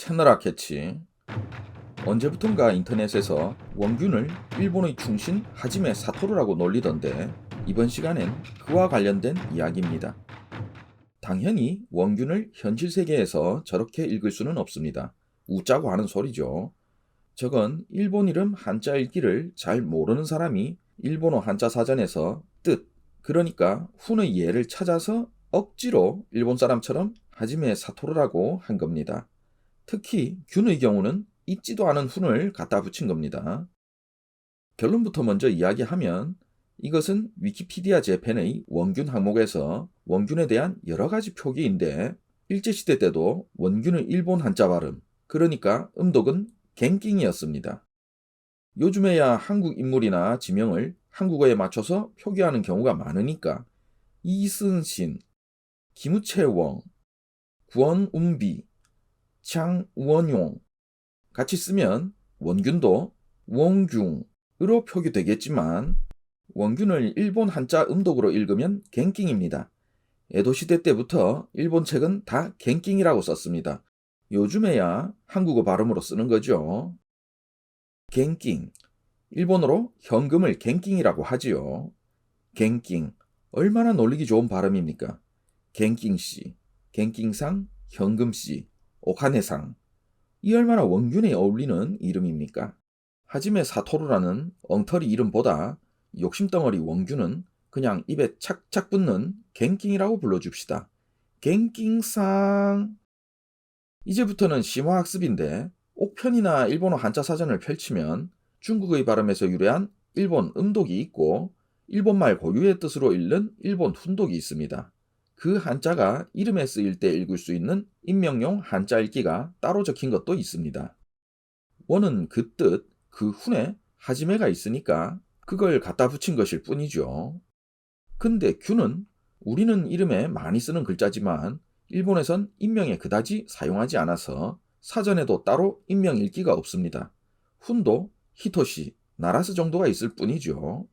채널아 캐치 언제부턴가 인터넷에서 원균을 일본의 충신 하지메 사토루라고 놀리던데 이번 시간엔 그와 관련된 이야기입니다. 당연히 원균을 현실 세계에서 저렇게 읽을 수는 없습니다. 웃자고 하는 소리죠. 저건 일본 이름 한자 읽기를 잘 모르는 사람이 일본어 한자 사전에서 뜻, 그러니까 훈의 예를 찾아서 억지로 일본 사람처럼 하지메 사토루라고 한 겁니다. 특히 균의 경우는 있지도 않은 훈을 갖다 붙인 겁니다. 결론부터 먼저 이야기하면 이것은 위키피디아 재팬의 원균 항목에서 원균에 대한 여러 가지 표기인데 일제시대 때도 원균의 일본 한자 발음, 그러니까 음독은 갱킹이었습니다. 요즘에야 한국 인물이나 지명을 한국어에 맞춰서 표기하는 경우가 많으니까 이순신, 김우채웡, 구원운비, 장원용 같이 쓰면 원균도 원균으로 표기되겠지만 원균을 일본 한자 음독으로 읽으면 갱킹입니다. 에도시대 때부터 일본 책은 다 갱킹이라고 썼습니다. 요즘에야 한국어 발음으로 쓰는 거죠. 갱킹. 일본어로 현금을 갱킹이라고 하지요. 갱킹. 얼마나 놀리기 좋은 발음입니까? 갱킹씨, 갱킹상, 현금씨, 오카네상. 이 얼마나 원균에 어울리는 이름입니까? 하지메 사토루라는 엉터리 이름보다 욕심덩어리 원균은 그냥 입에 착착 붙는 갱킹이라고 불러줍시다. 갱킹상. 이제부터는 심화학습인데 옥편이나 일본어 한자 사전을 펼치면 중국의 발음에서 유래한 일본 음독이 있고 일본말 고유의 뜻으로 읽는 일본 훈독이 있습니다. 그 한자가 이름에 쓰일 때 읽을 수 있는 인명용 한자 읽기가 따로 적힌 것도 있습니다. 원은 그 뜻, 그 훈에 하지메가 있으니까 그걸 갖다 붙인 것일 뿐이죠. 근데 균은 우리는 이름에 많이 쓰는 글자지만 일본에선 인명에 그다지 사용하지 않아서 사전에도 따로 인명 읽기가 없습니다. 훈도 히토시, 나라스 정도가 있을 뿐이죠.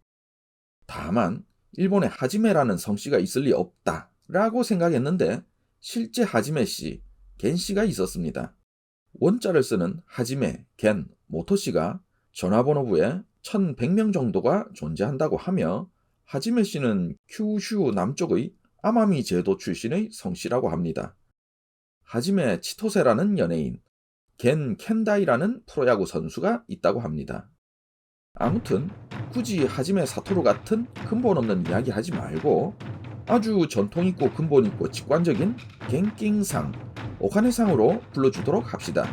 다만 일본에 하지메라는 성씨가 있을 리 없다 라고 생각했는데 실제 하지메 씨, 겐 씨가 있었습니다. 원자를 쓰는 하지메, 겐, 모토 씨가 전화번호부에 1100명 정도가 존재한다고 하며 하지메 씨는 큐슈 남쪽의 아마미 제도 출신의 성씨라고 합니다. 하지메 치토세라는 연예인, 겐 켄다이라는 프로야구 선수가 있다고 합니다. 아무튼 굳이 하지메 사토루 같은 근본 없는 이야기 하지 말고 아주 전통 있고 근본 있고 직관적인 갱킹상, 오카네상으로 불러주도록 합시다.